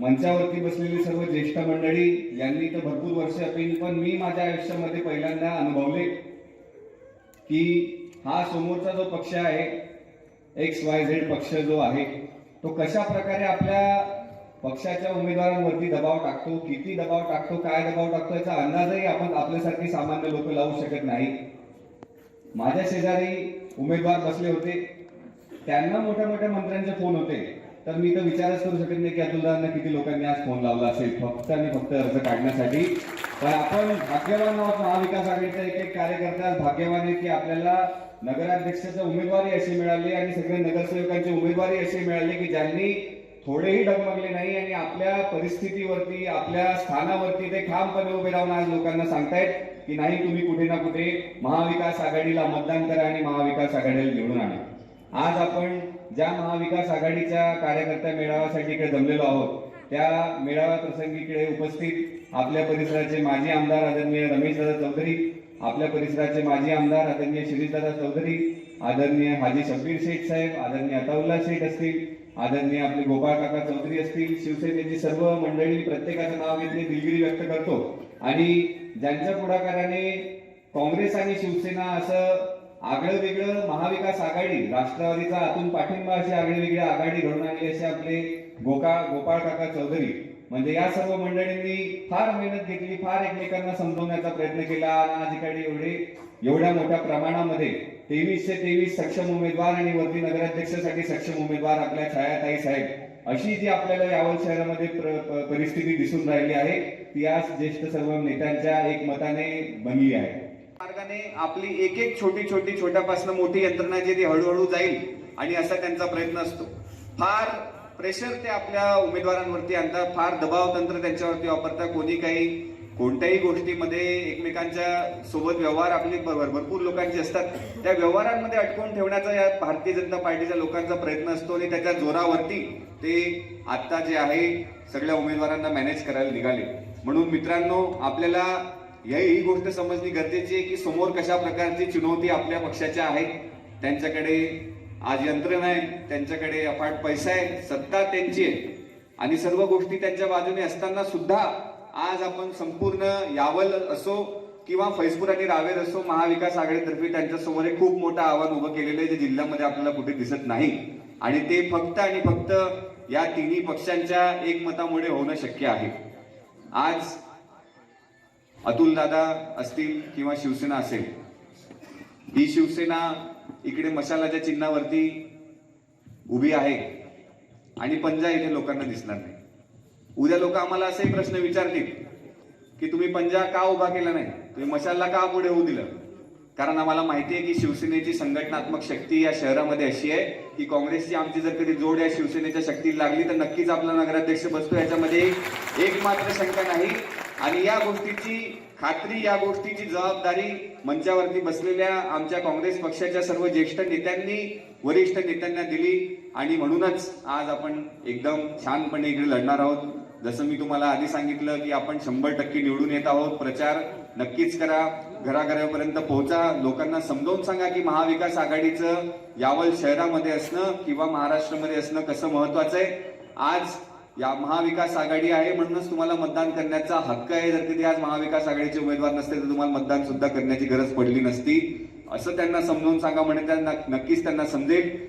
मंचावरती बसलेली सर्व ज्येष्ठ मंडळी यांनी तर भरपूर वर्ष अपील पण मी माझ्या आयुष्यामध्ये पहिल्यांदा अनुभवले की हा समोरचा जो पक्ष आहे एक्स वाय झेड पक्ष जो आहे तो कशा प्रकारे आपल्या पक्षाच्या उमेदवारांवरती दबाव टाकतो किती दबाव टाकतो काय दबाव टाकतो याचा अंदाजही आपण आपल्यासारखे सामान्य लोक लावू शकत नाही. माझ्या शेजारी उमेदवार बसले होते. त्यांना मोठ्या मोठ्या मंत्र्यांचे फोन होते. तर मी तर विचारच करू शकत नाही की अतुलदारांना किती लोकांनी आज फोन लावला असेल. फक्त आणि फक्त अर्ज काढण्यासाठी. पण आपण भाग्यवान आहोत महाविकास आघाडीचा एक एक कार्यकर्ता. भाग्यवान आहे की आपल्याला नगराध्यक्षाचा उमेदवारी अशी मिळाली आणि सगळे नगरसेवकांची उमेदवारी अशी मिळाली की ज्यांनी थोडेही डगमगले नाही आणि आपल्या परिस्थितीवरती आपल्या स्थानावरती ते ठामपणे उभे राहून आज लोकांना सांगतायत की नाही तुम्ही कुठे ना कुठे महाविकास आघाडीला मतदान करा आणि महाविकास आघाडीला निवडून आणा. आज आपण ज्या महाविकास आघाडीच्या कार्यकर्ता मेळाव्यासाठी इकडे जमलेलो आहोत त्या मेळाव्या प्रसंगी इकडे उपस्थित आपल्या परिसराचे माजी आमदार आदरणीय रमेशदादा चौधरी आपल्या परिसराचे माजी आमदार आदरणीय शिरीषदादा चौधरी आदरणीय हाजी शब्बीर शेख साहेब आदरणीय अताउल्ला शेख असतील आदरणीय आपले गोपाळ काका चौधरी असतील शिवसेनेची सर्व मंडळी प्रत्येकाचं नाव घेतले दिलगिरी व्यक्त करतो. आणि ज्यांच्या पुढाकाराने काँग्रेस आणि शिवसेना असं आगळं वेगळं महाविकास आघाडी राष्ट्रवादीचा आतून पाठिंबा अशी आगळी वेगळी आघाडी घडून आणली असे आपले गोका गोपाळ काका चौधरी. म्हणजे या सर्व मंडळींनी फार मेहनत घेतली फार एकमेकांना समजवण्याचा प्रयत्न केला आणि आज इकडे एवढे एवढ्या मोठ्या प्रमाणामध्ये तेवीसशे तेवीस सक्षम उमेदवार आणि वरती नगराध्यक्षासाठी सक्षम उमेदवार आपल्या छायाताई साहेब. अशी जी आपल्याला यावल शहरामध्ये परिस्थिती दिसून राहिली आहे ती आज ज्येष्ठ सर्व नेत्यांच्या एकमताने बनली आहे. मार्गाने आपली एक एक छोटी छोटी छोट्यापासून मोठी यंत्रणा जी ती हळूहळू जाईल आणि असा त्यांचा प्रयत्न असतो. फार प्रेशर ते आपल्या उमेदवारांवरती आणतात फार दबाव तंत्र त्यांच्यावरती वापरतात. कोणी काही कोणत्याही गोष्टीमध्ये एकमेकांच्या सोबत व्यवहार आपले भर- भरपूर लोकांचे असतात. त्या व्यवहारांमध्ये अटकवून ठेवण्याचा या भारतीय जनता पार्टीच्या लोकांचा प्रयत्न असतो आणि त्याच्या जोरावरती ते आता जे आहे सगळ्या उमेदवारांना मॅनेज करायला निघाले. म्हणून मित्रांनो आपल्याला या ही गोष्ट समजणी गरजेची आहे की समोर कशा प्रकारची चुनौती आपल्या पक्षाच्या आहेत त्यांच्याकडे आज यंत्रणा आहे त्यांच्याकडे अफाट पैसा आहे सत्ता त्यांची आहे. आणि सर्व गोष्टी त्यांच्या बाजूने असताना सुद्धा आज आपण संपूर्ण यावल असो किंवा फैजपूर आणि रावेर असो महाविकास आघाडीतर्फे त्यांच्यासमोर एक खूप मोठं आव्हान उभं केलेलं आहे जे जिल्ह्यामध्ये आपल्याला कुठे दिसत नाही. आणि ते फक्त आणि फक्त या तिन्ही पक्षांच्या एकमतामुळे होणं शक्य आहे. आज अतुल दादा असतील किंवा शिवसेना असेल ही शिवसेना इकडे मशालाच्या चिन्हावरती उभी आहे आणि पंजा इथे लोकांना दिसणार नाही. उद्या लोक आम्हाला असेही प्रश्न विचारतील की तुम्ही पंजा का उभा केला नाही? तुम्ही मशालला का पुढे होऊ दिलं? कारण आम्हाला माहिती आहे की शिवसेनेची संघटनात्मक शक्ती या शहरामध्ये अशी आहे की काँग्रेसची आमची जर कधी जोड या शिवसेनेच्या शक्तीला लागली तर नक्कीच आपला नगराध्यक्ष बसतो. याच्यामध्ये एक मात्र शंका नाही. आणि या गोष्टीची खात्री या गोष्टीची जबाबदारी मंचावरती बसलेल्या आमच्या काँग्रेस पक्षाच्या सर्व ज्येष्ठ नेत्यांनी वरिष्ठ नेत्यांना दिली. आणि म्हणूनच आज आपण एकदम छानपणे इकडे लढणार आहोत. जसं मी तुम्हाला आधी सांगितलं की आपण शंभर टक्के निवडून येत आहोत. प्रचार नक्कीच करा. घराघरापर्यंत पोहोचा. लोकांना समजावून सांगा की महाविकास आघाडीचं यावल शहरामध्ये असणं किंवा महाराष्ट्रामध्ये असणं कसं महत्वाचं आहे. आज या महाविकास आघाडी आहे म्हणूनच तुम्हाला मतदान करण्याचा हक्क आहे. जर कधी आज महाविकास आघाडीचे उमेदवार नसते तर तुम्हाला मतदान सुद्धा करण्याची गरज पडली नसती. असं त्यांना समजावून सांगा म्हणजे त्यांना नक्कीच त्यांना समजेल.